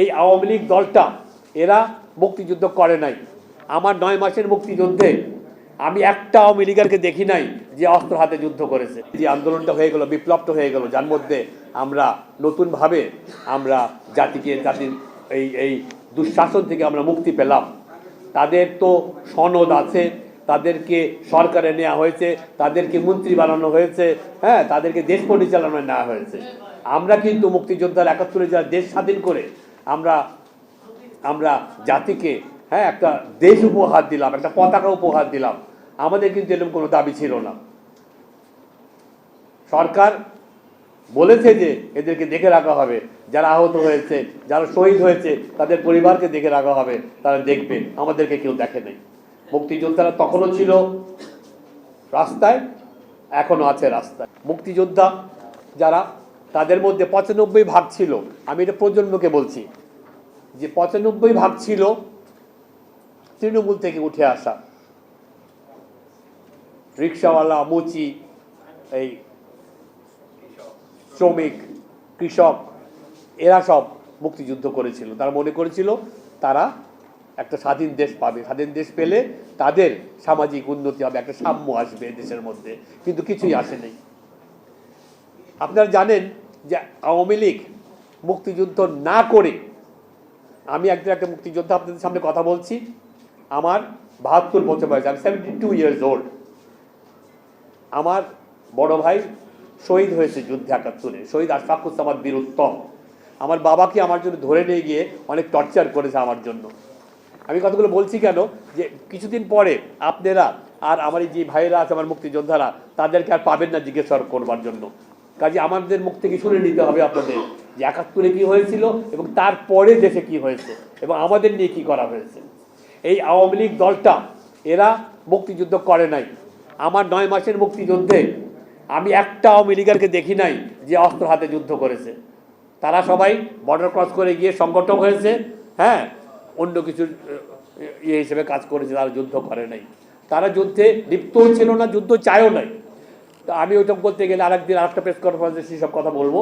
এই আওয়ামী লীগ দলটা, এরা মুক্তিযুদ্ধ করে নাই। আমার নয় মাসের মুক্তিযুদ্ধে আমি একটা আওয়ামী লীগারকে দেখি নাই যে অস্ত্র হাতে যুদ্ধ করেছে। যে আন্দোলনটা হয়ে গেল, বিপ্লবটা হয়ে গেল, যার মধ্যে আমরা নতুনভাবে আমরা জাতিকে, জাতির এই এই দুঃশাসন থেকে আমরা মুক্তি পেলাম। তাদের তো সনদ আছে, তাদেরকে সরকারে নেওয়া হয়েছে, তাদেরকে মন্ত্রী বানানো হয়েছে হ্যাঁ তাদেরকে দেশ পরিচালনায় নেওয়া হয়েছে। আমরা কিন্তু মুক্তিযোদ্ধার একাত্তরে যারা দেশ স্বাধীন করে আমরা আমরা জাতিকে হ্যাঁ একটা দেশ উপহার দিলাম, একটা পতাকা উপহার দিলাম। আমাদের কিন্তু এরকম কোনো দাবি ছিল না। সরকার বলেছে যে এদেরকে দেখে রাখা হবে। যারা আহত হয়েছে, যারা শহীদ হয়েছে, তাদের পরিবারকে দেখে রাখা হবে। তারা দেখবে, আমাদেরকে কেউ দেখে নেই। মুক্তিযোদ্ধারা তখনও ছিল রাস্তায় এখনও আছে রাস্তায়। মুক্তিযোদ্ধা যারা তাদের মধ্যে পঁচানব্বই ভাগ ছিল। আমি এটা প্রজন্মকে বলছি যে পঁচানব্বই ভাগ ছিল তৃণমূল থেকে উঠে আসা। রিক্সাওয়ালা, মুচি, এই শ্রমিক, কৃষক, এরা সব মুক্তিযুদ্ধ করেছিল। তারা মনে করেছিল তারা একটা স্বাধীন দেশ পাবে। স্বাধীন দেশ পেলে তাদের সামাজিক উন্নতি হবে, একটা সাম্য আসবে দেশের মধ্যে। কিন্তু কিছুই আসেনি। আপনারা জানেন যে আওয়ামী লীগ মুক্তিযুদ্ধ না করে আমি একদিন একটা মুক্তিযোদ্ধা আপনাদের সামনে কথা বলছি। আমার বাহাত্তর বছর বয়স, আমি সেভেন্টি টু ইয়ার্স ওল্ড আমার বড় ভাই শহীদ হয়েছে যুদ্ধে একাত্তরে, শহীদ আশফাকুজ্জামান বীর উত্তম আমার বাবাকে আমার জন্য ধরে নিয়ে গিয়ে অনেক টর্চার করেছে আমার জন্য। আমি কথাগুলো বলছি কেন? যে কিছুদিন পরে আপনারা আর আমার যে ভাইয়েরা আছে, আমার মুক্তিযোদ্ধারা, তাদেরকে আর পাবেন না জিজ্ঞেস করবার জন্য। কাজে আমাদের মুখ থেকে শুনে নিতে হবে আপনাদের যে একাত্তরে কি হয়েছিল এবং তারপরে দেশে কি হয়েছে এবং আমাদের নিয়ে কি করা হয়েছে। এই আওয়ামী লীগ দলটা এরা মুক্তিযুদ্ধ করে নাই। আমার নয় মাসের মুক্তিযুদ্ধে আমি একটা আওয়ামী লীগারকে দেখি নাই যে অস্ত্র হাতে যুদ্ধ করেছে। তারা সবাই বর্ডার ক্রস করে গিয়ে সংগঠন হয়েছে হ্যাঁ অন্য আহ, ইয়ে হিসেবে কাজ করেছে তারা যুদ্ধ করে নাই। তারা যুদ্ধে লিপ্তও ছিল না যুদ্ধ চায়ও নাই। আমি ওইটা বলতে গেলে আরেকদিন আরেকটা প্রেস কনফারেন্সে সেসব কথা বলব।